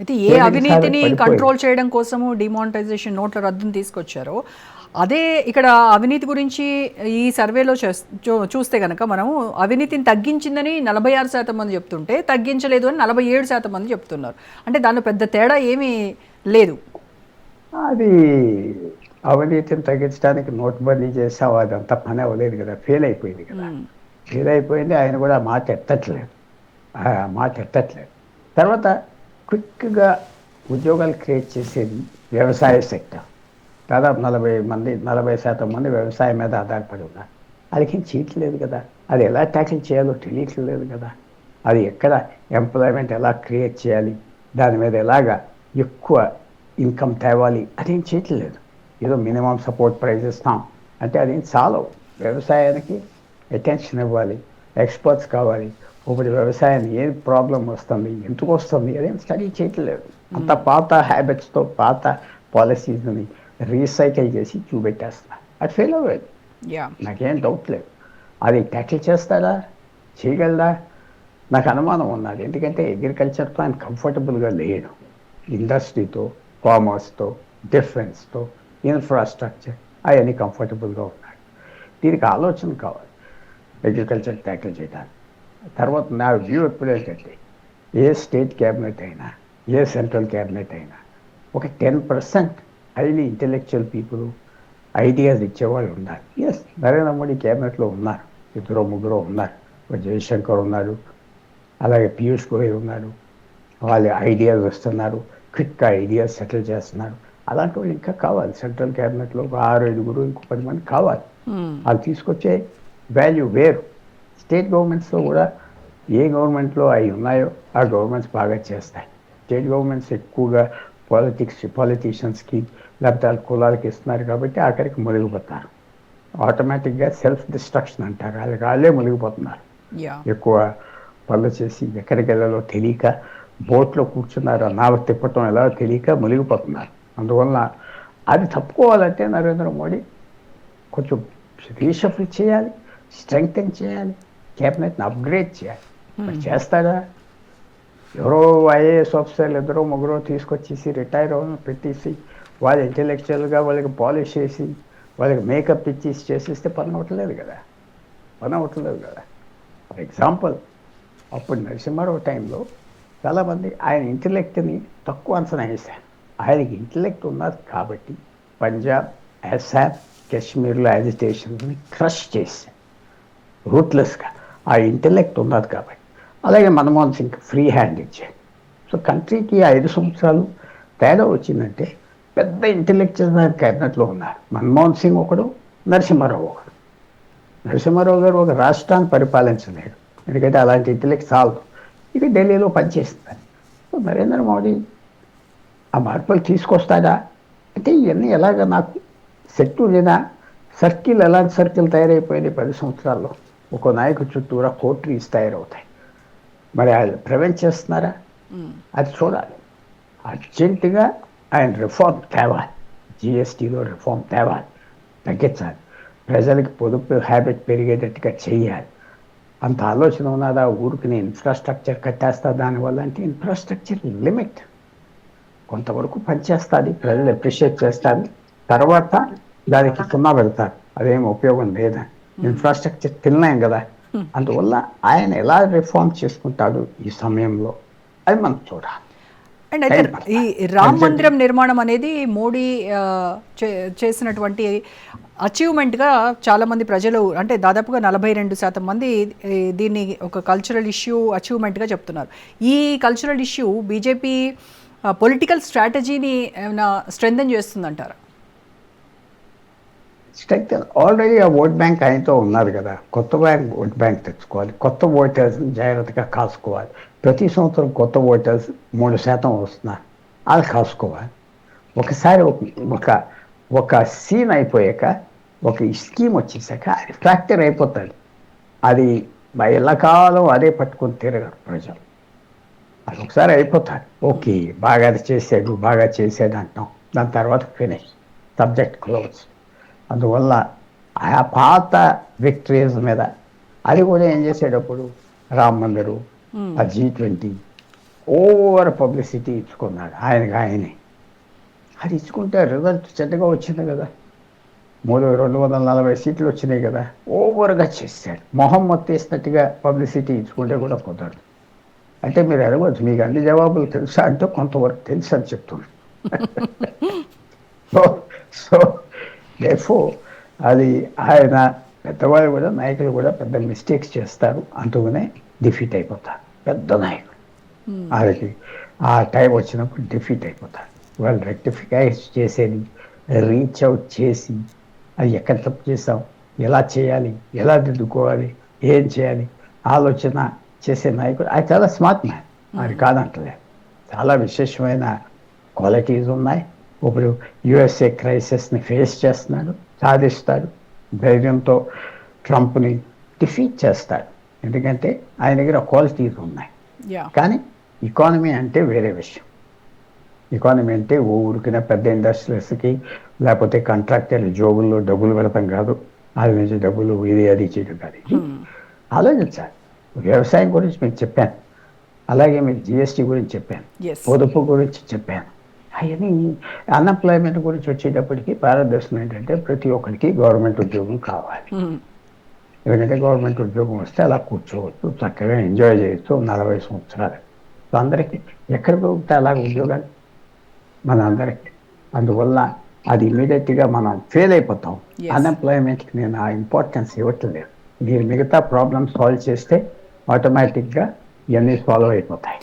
అయితే ఏ అవినీతిని. కంట్రోల్ చేయడం కోసము డిమానిటైజేషన్ నోట్ల రద్దును తీసుకొచ్చారో. అదే ఇక్కడ అవినీతి గురించి ఈ సర్వేలో చూస్తే కనుక మనము అవినీతిని తగ్గించిందని నలభై ఆరు శాతం మంది చెప్తుంటే తగ్గించలేదు అని నలభై ఏడు శాతం మంది చెప్తున్నారు. అంటే దానిలో పెద్ద తేడా ఏమీ లేదు. అది అవినీతిని తగ్గించడానికి నోట్బందీ చేసావు అదంతా పని అవ్వలేదు కదా ఫెయిల్ అయిపోయింది కదా. ఫెయిల్ అయిపోయింది ఆయన కూడా మాట ఎత్తట్లేదు. మాట ఎత్తట్లేదు. తర్వాత క్విక్గా ఉద్యోగాలు క్రియేట్ చేసేది వ్యవసాయ సెక్టర్. దాదాపు నలభై మంది నలభై శాతం మంది వ్యవసాయం మీద ఆధారపడి ఉన్నారు. అదికేం చేయట్లేదు కదా. అది ఎలా ట్యాకిల్ చేయాలో తెలియట్లేదు కదా. అది ఎక్కడ ఎంప్లాయ్మెంట్ ఎలా క్రియేట్ చేయాలి? దాని మీద ఎలాగా ఎక్కువ ఇన్కమ్ తేవాలి? అదేం చేయట్లేదు ఏదో మినిమం సపోర్ట్ ప్రైస్ ఇస్తాం. అంటే అదేం చాలవు. వ్యవసాయానికి అటెన్షన్ ఇవ్వాలి. ఎక్స్పర్ట్స్ కావాలి. ఇప్పుడు వ్యవసాయాన్ని ఏ ప్రాబ్లం వస్తుంది? ఎందుకు వస్తుంది? అదేం స్టడీ చేయట్లేదు. అంత పాత హ్యాబిట్స్తో పాత పాలసీస్ని రీసైకిల్ చేసి చూపెట్టేస్తున్నారు అది ఫెయిల్ అవ్వదు యా నాకేం డౌట్ లేదు. అది ట్యాకిల్ చేస్తాడా చేయగలదా నాకు అనుమానం ఉన్నది. ఎందుకంటే అగ్రికల్చర్తో ఆయన కంఫర్టబుల్గా లేడు. ఇండస్ట్రీతో కామర్స్తో డిఫెన్స్తో ఇన్ఫ్రాస్ట్రక్చర్ అవన్నీ కంఫర్టబుల్గా ఉన్నాడు దీనికి ఆలోచన కావాలి. అగ్రికల్చర్ ట్యాకిల్ చేయడానికి తర్వాత నా వ్యూ ఎప్పుడు ఏంటంటే ఏ స్టేట్ క్యాబినెట్ అయినా ఏ సెంట్రల్ క్యాబినెట్ అయినా ఒక ten percent highly intellectual people ideas ఇచ్చేవాళ్ళు ఉండాలి ఎస్ నరేంద్ర మోడీ క్యాబినెట్లో ఉన్నారు. ఇద్దరు ముగ్గురు ఉన్నారు. ఒక జయశంకర్ ఉన్నాడు అలాగే పీయూష్ గోయల్ ఉన్నాడు వాళ్ళ ఐడియాస్ వస్తున్నారు. క్విక్గా ఐడియాస్ సెటిల్ చేస్తున్నారు. అలాంటి వాళ్ళు ఇంకా కావాలి. సెంట్రల్ క్యాబినెట్లో ఒక ఆరు ఐదుగురు ఇంకో పది మంది కావాలి. వాళ్ళు తీసుకొచ్చే వాల్యూ వేరు. స్టేట్ గవర్నమెంట్స్లో కూడా ఏ గవర్నమెంట్లో అవి ఉన్నాయో ఆ గవర్నమెంట్స్ బాగా చేస్తాయి. స్టేట్ గవర్నమెంట్స్ ఎక్కువగా పాలిటిక్స్ పాలిటీషియన్స్కి లేకపోతే వాళ్ళ కులాలకి ఇస్తున్నారు కాబట్టి ఆఖరికి మునిగిపోతారు. ఆటోమేటిక్గా సెల్ఫ్ డిస్ట్రక్షన్ అంటారు. వాళ్ళకి వాళ్ళే మునిగిపోతున్నారు. ఎక్కువ పనులు చేసి ఎక్కడికి వెళ్ళాలో తెలియక బోట్లో కూర్చున్నారు నావ తిప్పటం ఎలా తెలియక మునిగిపోతున్నారు. అందువల్ల అది తప్పుకోవాలంటే నరేంద్ర మోడీ కొంచెం రీషఫల్ చేయాలి స్ట్రెంగ్తన్ చేయాలి. క్యాబినెట్ని అప్గ్రేడ్ చేయాలి. మరి చేస్తాడా? ఎవరో ఐఏఎస్ ఆఫీసర్లు ఇద్దరు ముగ్గురు తీసుకొచ్చేసి రిటైర్ అవ్వడం పెట్టేసి వాళ్ళు ఇంటెలెక్చువల్గా వాళ్ళకి పాలిష్ చేసి వాళ్ళకి మేకప్ ఇచ్చేసి చేసేస్తే పని అవ్వట్లేదు కదా. పని అవ్వట్లేదు కదా. ఫర్ ఎగ్జాంపుల్ అప్పుడు నరసింహారావు టైంలో చాలామంది ఆయన ఇంటెలెక్ట్ని తక్కువ అంచనా వేశారు. ఆయనకి ఇంటెలెక్ట్ ఉన్నది కాబట్టి పంజాబ్ అస్సాం కాశ్మీర్లో యాజిటేషన్ని క్రష్ చేశారు. రూట్లెస్గా ఆ ఇంటెలెక్ట్ ఉన్నది కాబట్టి. అలాగే మన్మోహన్ సింగ్ ఫ్రీ హ్యాండ్ ఇచ్చాడు. సో కంట్రీకి ఐదు సంవత్సరాలు తేడా వచ్చిందంటే పెద్ద ఇంటెలెక్చువల్ క్యాబినెట్లో ఉన్నారు. మన్మోహన్ సింగ్ ఒకడు నరసింహారావు ఒకడు. నరసింహారావు గారు ఒక రాష్ట్రాన్ని పరిపాలించలేడు ఎందుకంటే అలాంటి ఇంటెలెక్ట్ చాలు ఇది ఢిల్లీలో పనిచేస్తుంది. సో నరేంద్ర మోడీ ఆ మార్పులు తీసుకొస్తాడా? అంటే ఇవన్నీ ఎలాగ నాకు సెట్ లేదా? సర్కిల్ ఎలాంటి సర్కిల్ తయారైపోయింది పది సంవత్సరాల్లో. ఒక నాయకు చుట్టూరా కోట్రీస్ తయారవుతాయి మరి వాళ్ళు ప్రివెంట్ చేస్తున్నారా? అది చూడాలి. అర్జెంటుగా ఆయన రిఫార్మ్ తేవాలి. జిఎస్టీలో రిఫార్మ్ తేవాలి. తగ్గించాలి. ప్రజలకి పొదుపు హ్యాబిట్ పెరిగేటట్టుగా చేయాలి. అంత ఆలోచన ఉన్నదా? ఊరికి నేను ఇన్ఫ్రాస్ట్రక్చర్ కట్టేస్తా దానివల్ల అంటే ఇన్ఫ్రాస్ట్రక్చర్ లిమిట్ కొంతవరకు పనిచేస్తుంది ప్రజలు అప్రిషియేట్ చేస్తారు తర్వాత దానికి సున్నా పెడతారు. అదేం ఉపయోగం లేదా? ఇన్ఫ్రాస్ట్రక్చర్ తినలేం కదా. అందువల్ల ఆయన ఎలా రిఫార్మ్ చేసుకుంటాడు ఈ సమయంలో? అది మనం చూడాలి. అండ్ అయితే ఈ రామ్ మందిరం నిర్మాణం అనేది మోడీ చేసినటువంటి అచీవ్మెంట్గా చాలామంది ప్రజలు అంటే దాదాపుగా నలభై రెండు శాతం మంది దీన్ని ఒక కల్చరల్ ఇష్యూ అచీవ్మెంట్గా చెప్తున్నారు. ఈ కల్చరల్ ఇష్యూ బీజేపీ పొలిటికల్ స్ట్రాటజీని ఏమైనా స్ట్రెంథన్ చేస్తుందంటారా? స్ట్రెంగ్త్ ఆల్రెడీ ఆ ఓట్ బ్యాంక్ ఆయనతో ఉన్నారు కదా. కొత్త బ్యాంక్ ఓట్ బ్యాంక్ తెచ్చుకోవాలి. కొత్త ఓటర్స్ జాగ్రత్తగా కాసుకోవాలి. ప్రతి సంవత్సరం కొత్త ఓటర్స్ మూడు శాతం వస్తున్నారు అది కాసుకోవాలి. ఒకసారి ఒక- ఒక ఒక సీన్ అయిపోయాక ఒక స్కీమ్ వచ్చేసాక అది ఫ్రాక్చర్ అయిపోతుంది. అది ఎల్లకాలం అదే పట్టుకొని తిరగరు ప్రజలు. అది ఒకసారి అయిపోతారు ఓకే బాగా చేసాడు బాగా చేసాడు అంటాం దాని తర్వాత ఫినిష్ సబ్జెక్ట్ క్లోజ్ అందువల్ల ఆ పాత విక్టరీస్ మీద అది కూడా ఏం చేసేటప్పుడు రామ్ మందిరు ఆ జీ ట్వంటీ ఓవర్ పబ్లిసిటీ ఇచ్చుకున్నాడు ఆయనకి ఆయనే. అది ఇచ్చుకుంటే రిజల్ట్ చెడ్డగా వచ్చింది కదా. మూడు రెండు వందల నలభై సీట్లు వచ్చినాయి కదా. ఓవర్గా చేశాడు. మొహం మొత్తేసినట్టుగా పబ్లిసిటీ ఇచ్చుకుంటే కూడా కుదరదు. అంటే మీరు అడగవచ్చు మీకు అన్ని జవాబులు తెలుసా అంటే కొంతవరకు తెలుసు అని చెప్తున్నాను సో సో దేఫో అది ఆయన పెద్దవాళ్ళు కూడా నాయకులు కూడా పెద్ద మిస్టేక్స్ చేస్తారు. అంటూనే డిఫీట్ అయిపోతారు. పెద్ద నాయకులు. వాళ్ళకి ఆ టైం వచ్చినప్పుడు డిఫీట్ అయిపోతారు. వాళ్ళు రెక్టిఫై చేసేది రీచ్ అవుట్ చేసి అది ఎక్కడ తప్పు చేసాం ఎలా చేయాలి? ఎలా దిద్దుకోవాలి? ఏం చేయాలి? ఆలోచన చేసే నాయకుడు అది చాలా స్మార్ట్ మ్యాన్ అది కాదంటలేదు. చాలా విశేషమైన క్వాలిటీస్ ఉన్నాయి. ఇప్పుడు యుఎస్ఏ క్రైసిస్ని ఫేస్ చేస్తున్నాడు సాధిస్తాడు ధైర్యంతో ట్రంప్ని డిఫీట్ చేస్తాడు. ఎందుకంటే ఆయన దగ్గర క్వాలిటీస్ ఉన్నాయి. కానీ ఎకానమీ అంటే వేరే విషయం. ఎకానమీ అంటే ఊరికిన పెద్ద ఇండస్ట్రీస్కి లేకపోతే కాంట్రాక్టర్ జోబుల్లో డబ్బులు పెడతాం కాదు. అది నుంచి డబ్బులు ఇది అది చేయడం కాదు ఇది ఆలోచించాలి. వ్యవసాయం గురించి మీకు చెప్పాను. అలాగే మీకు జిఎస్టీ గురించి చెప్పాను. పొదుపు గురించి చెప్పాను. అవన్నీ అన్ఎంప్లాయ్మెంట్ గురించి వచ్చేటప్పటికి భారతదేశం ఏంటంటే ప్రతి ఒక్కరికి గవర్నమెంట్ ఉద్యోగం కావాలి. ఎందుకంటే గవర్నమెంట్ ఉద్యోగం వస్తే అలా కూర్చోవచ్చు చక్కగా ఎంజాయ్ చేయొచ్చు నలభై సంవత్సరాలు. సో అందరికీ ఎక్కడ దొరుకుతాయి అలాగ ఉద్యోగాలు? మన అందరికీ అందువల్ల అది ఇమీడియట్గా మనం ఫెయిల్ అయిపోతాం. అన్ఎంప్లాయ్మెంట్కి నేను ఆ ఇంపార్టెన్స్ ఇవ్వట్లేదు. మీరు మిగతా ప్రాబ్లమ్స్ సాల్వ్ చేస్తే ఆటోమేటిక్గా ఇవన్నీ సాల్వ్ అయిపోతాయి.